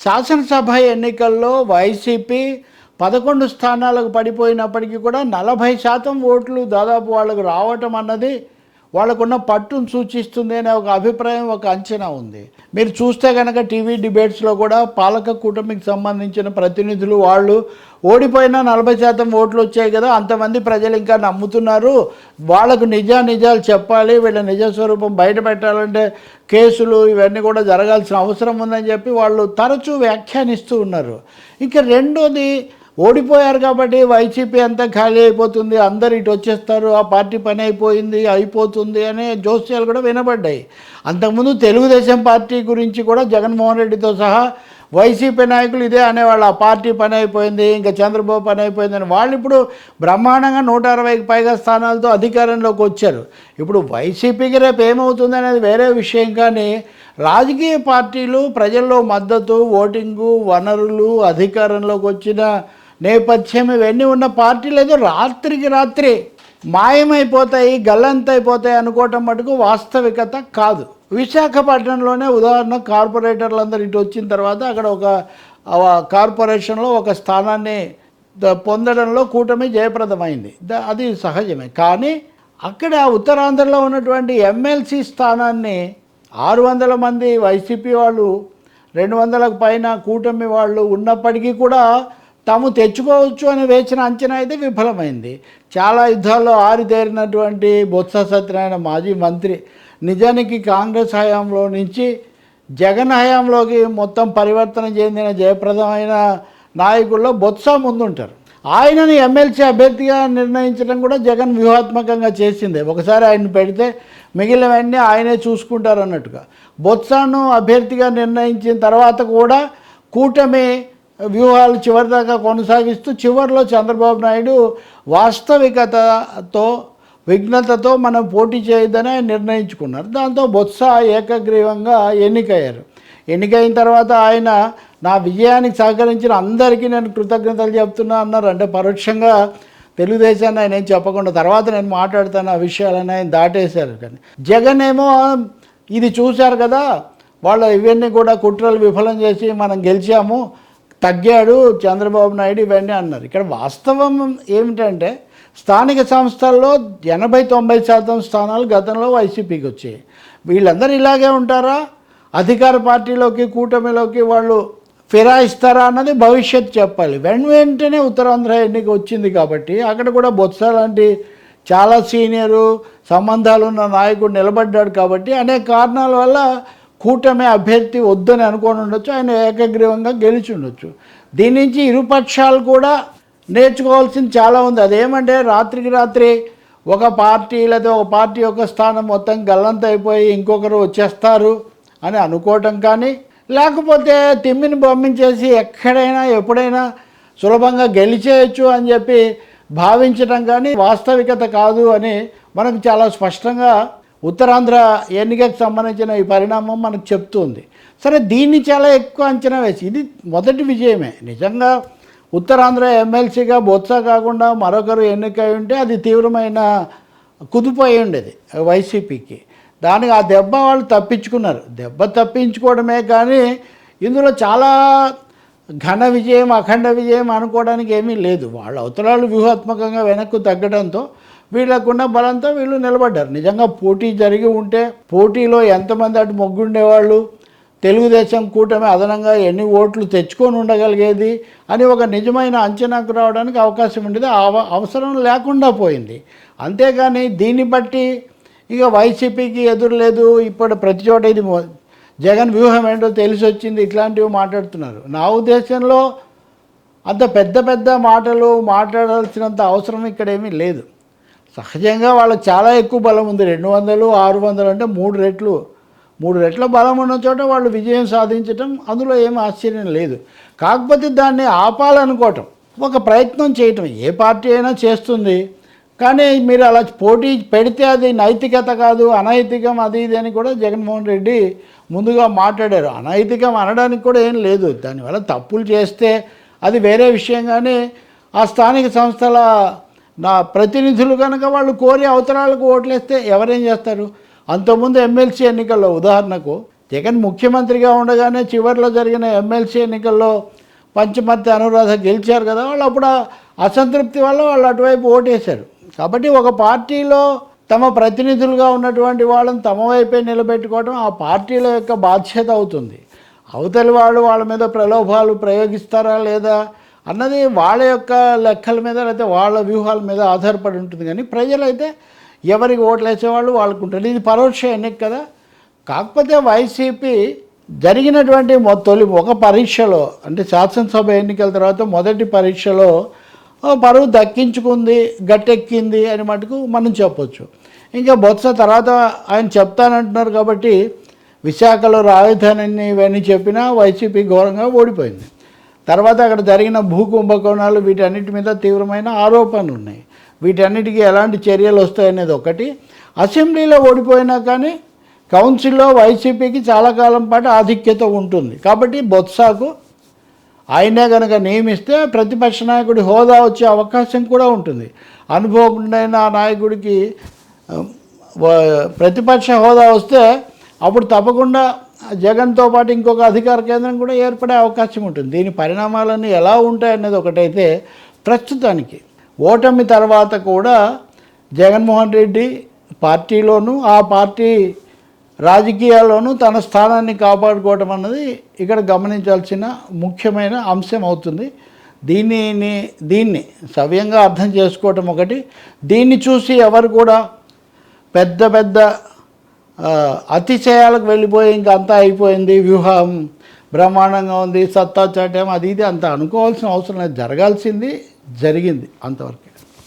శాసనసభ ఎన్నికల్లో వైసీపీ పదకొండు స్థానాలకు పడిపోయినప్పటికీ కూడా నలభై శాతం ఓట్లు దాదాపు వాళ్ళకు రావటం అన్నది వాళ్ళకున్న పట్టును సూచిస్తుంది అనే ఒక అభిప్రాయం ఒక అంచనా ఉంది. మీరు చూస్తే కనుక టీవీ డిబేట్స్లో కూడా పాలక కూటమికి సంబంధించిన ప్రతినిధులు వాళ్ళు ఓడిపోయినా నలభై శాతం ఓట్లు వచ్చాయి కదా అంతమంది ప్రజలు ఇంకా నమ్ముతున్నారు. వాళ్ళకు నిజా నిజాలు చెప్పాలి వీళ్ళ నిజ స్వరూపం బయట పెట్టాలంటే కేసులు ఇవన్నీ కూడా జరగాల్సిన అవసరం ఉందని చెప్పి వాళ్ళు తరచూ వ్యాఖ్యానిస్తూ ఉన్నారు. ఇంకా రెండోది ఓడిపోయారు కాబట్టి వైసీపీ అంతా ఖాళీ అయిపోతుంది. అందరు ఇటు వచ్చేస్తారు. ఆ పార్టీ పని అయిపోయింది అయిపోతుంది అనే జోస్యాలు కూడా వినబడ్డాయి. అంతకుముందు తెలుగుదేశం పార్టీ గురించి కూడా జగన్మోహన్ రెడ్డితో సహా వైసీపీ నాయకులు ఇదే అనేవాళ్ళు. ఆ పార్టీ పని అయిపోయింది ఇంకా చంద్రబాబు పని అయిపోయిందని వాళ్ళు ఇప్పుడు బ్రహ్మాండంగా నూట అరవైకి పైగా స్థానాలతో అధికారంలోకి వచ్చారు. ఇప్పుడు వైసీపీకి రేపు ఏమవుతుంది అనేది వేరే విషయం కానీ రాజకీయ పార్టీలు ప్రజల్లో మద్దతు ఓటింగు వనరులు అధికారంలోకి వచ్చిన నేపథ్యం ఇవన్నీ ఉన్న పార్టీలు ఏదో రాత్రికి రాత్రి మాయమైపోతాయి గల్లంతైపోతాయి అనుకోవటం మటుకు వాస్తవికత కాదు. విశాఖపట్నంలోనే ఉదాహరణ కార్పొరేటర్లందరూ ఇటు వచ్చిన తర్వాత అక్కడ ఒక కార్పొరేషన్లో ఒక స్థానాన్ని పొందడంలో కూటమి జయప్రదమైంది. అది సహజమే. కానీ అక్కడ ఉత్తరాంధ్రలో ఉన్నటువంటి ఎమ్మెల్సీ స్థానాన్ని ఆరు వందల మంది వైసీపీ వాళ్ళు రెండు వందలకు పైన కూటమి వాళ్ళు ఉన్నప్పటికీ కూడా తాము తెచ్చుకోవచ్చు అని వేసిన అంచనా అయితే విఫలమైంది. చాలా యుద్ధాల్లో ఆరితేరినటువంటి బొత్స సత్యనారాయణ మాజీ మంత్రి నిజానికి కాంగ్రెస్ హయాంలో నుంచి జగన్ హయాంలోకి మొత్తం పరివర్తన చెందిన జయప్రదమైన నాయకుల్లో బొత్స ముందుంటారు. ఆయనని ఎమ్మెల్సీ అభ్యర్థిగా నిర్ణయించడం కూడా జగన్ వ్యూహాత్మకంగా చేసిందే. ఒకసారి ఆయన పెడితే మిగిలినవన్నీ ఆయనే చూసుకుంటారు అన్నట్టుగా. బొత్సాను అభ్యర్థిగా నిర్ణయించిన తర్వాత కూడా కూటమి వ్యూహాలు చివరిదాకా కొనసాగిస్తూ చివరిలో చంద్రబాబు నాయుడు వాస్తవికతతో విఘ్నతతో మనం పోటీ చేయొద్దని ఆయన నిర్ణయించుకున్నారు. దాంతో బొత్స ఏకగ్రీవంగా ఎన్నికయ్యారు. ఎన్నికైన తర్వాత ఆయన నా విజయానికి సహకరించిన అందరికీ నేను కృతజ్ఞతలు చెప్తున్నా అన్నారు. అంటే పరోక్షంగా తెలుగుదేశాన్ని ఆయన ఏం చెప్పకుండా తర్వాత నేను మాట్లాడుతాను ఆ విషయాలని ఆయన దాటేశారు కానీ. జగన్ ఏమో ఇది చూశారు కదా వాళ్ళ ఇవన్నీ కూడా కుట్రలు విఫలం చేసి మనం గెలిచాము. తగ్గాడు చంద్రబాబు నాయుడు ఇవన్నీ అన్నారు. ఇక్కడ వాస్తవం ఏమిటంటే స్థానిక సంస్థల్లో ఎనభై తొంభై శాతం స్థానాలు గతంలో వైసీపీకి వచ్చాయి. వీళ్ళందరూ ఇలాగే ఉంటారా? అధికార పార్టీలోకి కూటమిలోకి వాళ్ళు ఫిరాయిస్తారా అన్నది భవిష్యత్ చెప్పాలి. వెన్ వెంటనే ఉత్తరాంధ్ర ఎన్నిక వచ్చింది కాబట్టి అక్కడ కూడా బొత్స లాంటి చాలా సీనియరు సంబంధాలు ఉన్న నాయకుడు నిలబడ్డాడు కాబట్టి అనేక కారణాల వల్ల కూటమి అభ్యర్థి వద్దని అనుకొని ఉండొచ్చు ఆయన ఏకగ్రీవంగా గెలిచి ఉండొచ్చు. దీని నుంచి ఇరుపక్షాలు కూడా నేర్చుకోవాల్సింది చాలా ఉంది. అదేమంటే రాత్రికి రాత్రి ఒక పార్టీ లేదా ఒక పార్టీ యొక్క స్థానం మొత్తం గల్లంత అయిపోయి ఇంకొకరు వచ్చేస్తారు అని అనుకోవటం కానీ లేకపోతే తిమ్మిని పంపించేసి ఎక్కడైనా ఎప్పుడైనా సులభంగా గెలిచేయచ్చు అని చెప్పి భావించడం కానీ వాస్తవికత కాదు అని మనకు చాలా స్పష్టంగా ఉత్తరాంధ్ర ఎన్నికకు సంబంధించిన ఈ పరిణామం మనకు చెప్తుంది. సరే దీన్ని చాలా ఎక్కువ అంచనా వేసి ఇది మొదటి విజయమే. నిజంగా ఉత్తరాంధ్ర ఎమ్మెల్సీగా బొత్స కాకుండా మరొకరు ఎన్నికై ఉంటే అది తీవ్రమైన కుదుపు అయి ఉండేది వైసీపీకి. దానికి ఆ దెబ్బ వాళ్ళు తప్పించుకున్నారు. దెబ్బ తప్పించుకోవడమే కానీ ఇందులో చాలా ఘన విజయం అఖండ విజయం అనుకోవడానికి ఏమీ లేదు. వాళ్ళ అవతలాలు వ్యూహాత్మకంగా వెనక్కు తగ్గడంతో వీళ్ళకున్న బలంతో వీళ్ళు నిలబడ్డారు. నిజంగా పోటీ జరిగి ఉంటే పోటీలో ఎంతమంది అటు మొగ్గుండేవాళ్ళు? తెలుగుదేశం కూటమి అదనంగా ఎన్ని ఓట్లు తెచ్చుకొని ఉండగలిగేది? అని ఒక నిజమైన అంచనాకు రావడానికి అవకాశం ఉండేది. అవ- అవసరం లేకుండా పోయింది. అంతేగాని దీన్ని బట్టి ఇక వైసీపీకి ఎదురులేదు ఇప్పుడు ప్రతి చోట ఇది జగన్ వ్యూహం ఏంటో తెలిసి వచ్చింది. ఇట్లాంటివి మాట్లాడుతున్నారు. నా ఉద్దేశంలో అంత పెద్ద పెద్ద మాటలు మాట్లాడాల్సినంత అవసరం ఇక్కడ ఏమీ లేదు. సహజంగా వాళ్ళకి చాలా ఎక్కువ బలం ఉంది. రెండు వందలు ఆరు వందలు అంటే మూడు రెట్లు. మూడు రెట్ల బలం ఉన్న చోట వాళ్ళు విజయం సాధించటం అందులో ఏం ఆశ్చర్యం లేదు. కాకపోతే దాన్ని ఆపాలనుకోవటం ఒక ప్రయత్నం చేయటం ఏ పార్టీ అయినా చేస్తుంది. కానీ మీరు అలా పోటీ పెడితే అది నైతికత కాదు అనైతికం అది ఇది అని కూడా జగన్మోహన్ రెడ్డి ముందుగా మాట్లాడారు. అనైతికం అనడానికి కూడా ఏం లేదు. దానివల్ల తప్పులు చేస్తే అది వేరే విషయం కానీ ఆ స్థానిక సంస్థల నా ప్రతినిధులు కనుక వాళ్ళు కోరి అవతరాలకు ఓట్లేస్తే ఎవరేం చేస్తారు? అంతకుముందు ఎమ్మెల్సీ ఎన్నికల్లో ఉదాహరణకు జగన్ ముఖ్యమంత్రిగా ఉండగానే చివరిలో జరిగిన ఎమ్మెల్సీ ఎన్నికల్లో పంచమర్తి అనురాధ గెలిచారు కదా వాళ్ళు అప్పుడు అసంతృప్తి వల్ల వాళ్ళు అటువైపు ఓటేశారు. కాబట్టి ఒక పార్టీలో తమ ప్రతినిధులుగా ఉన్నటువంటి వాళ్ళని తమ వైపే నిలబెట్టుకోవడం ఆ పార్టీల యొక్క బాధ్యత అవుతుంది. అవతలి వాళ్ళు వాళ్ళ మీద ప్రలోభాలు ప్రయోగిస్తారా లేదా? అన్నది వాళ్ళ యొక్క లెక్కల మీద లేకపోతే వాళ్ళ వ్యూహాల మీద ఆధారపడి ఉంటుంది. కానీ ప్రజలైతే ఎవరికి ఓట్లు వేసేవాళ్ళు వాళ్ళకు ఉంటారు ఇది పరోక్ష ఎన్నిక కదా. కాకపోతే వైసీపీ జరిగినటువంటి తొలి ఒక పరీక్షలో అంటే శాసనసభ ఎన్నికల తర్వాత మొదటి పరీక్షలో పరువు దక్కించుకుంది గట్టెక్కింది అని మటుకు మనం చెప్పొచ్చు. ఇంకా బొత్స తర్వాత ఆయన చెప్తానంటున్నారు కాబట్టి విశాఖలో రాజధానిని ఇవన్నీ చెప్పినా వైసీపీ ఘోరంగా ఓడిపోయింది. తర్వాత అక్కడ జరిగిన భూ కుంభకోణాలు వీటన్నిటి మీద తీవ్రమైన ఆరోపణలు ఉన్నాయి. వీటన్నిటికీ ఎలాంటి చర్యలు వస్తాయనేది ఒకటి. అసెంబ్లీలో ఓడిపోయినా కానీ కౌన్సిల్లో వైసీపీకి చాలా కాలం పాటు ఆధిక్యత ఉంటుంది. కాబట్టి బొత్సాకు ఆయనే కనుక నియమిస్తే ప్రతిపక్ష నాయకుడి హోదా వచ్చే అవకాశం కూడా ఉంటుంది. అనుభవజ్ఞైన ఆ నాయకుడికి ప్రతిపక్ష హోదా వస్తే అప్పుడు తప్పకుండా జగన్తో పాటు ఇంకొక అధికార కేంద్రం కూడా ఏర్పడే అవకాశం ఉంటుంది. దీని పరిణామాలన్నీ ఎలా ఉంటాయనేది ఒకటైతే ప్రస్తుతానికి. ఓటమి తర్వాత కూడా జగన్మోహన్ రెడ్డి పార్టీలోనూ ఆ పార్టీ రాజకీయాల్లోనూ తన స్థానాన్ని కాపాడుకోవటం అన్నది ఇక్కడ గమనించాల్సిన ముఖ్యమైన అంశం అవుతుంది. దీనిని దీన్ని సవ్యంగా అర్థం చేసుకోవటం ఒకటి. దీన్ని చూసి ఎవరు కూడా పెద్ద పెద్ద అతిశయాలకు వెళ్ళిపోయి ఇంకా అంతా అయిపోయింది వ్యూహం బ్రహ్మాండంగా ఉంది సత్తా చాటం అది ఇది అంత అనుకోవాల్సిన అవసరం లేదు. జరగాల్సింది జరిగింది అంతవరకు.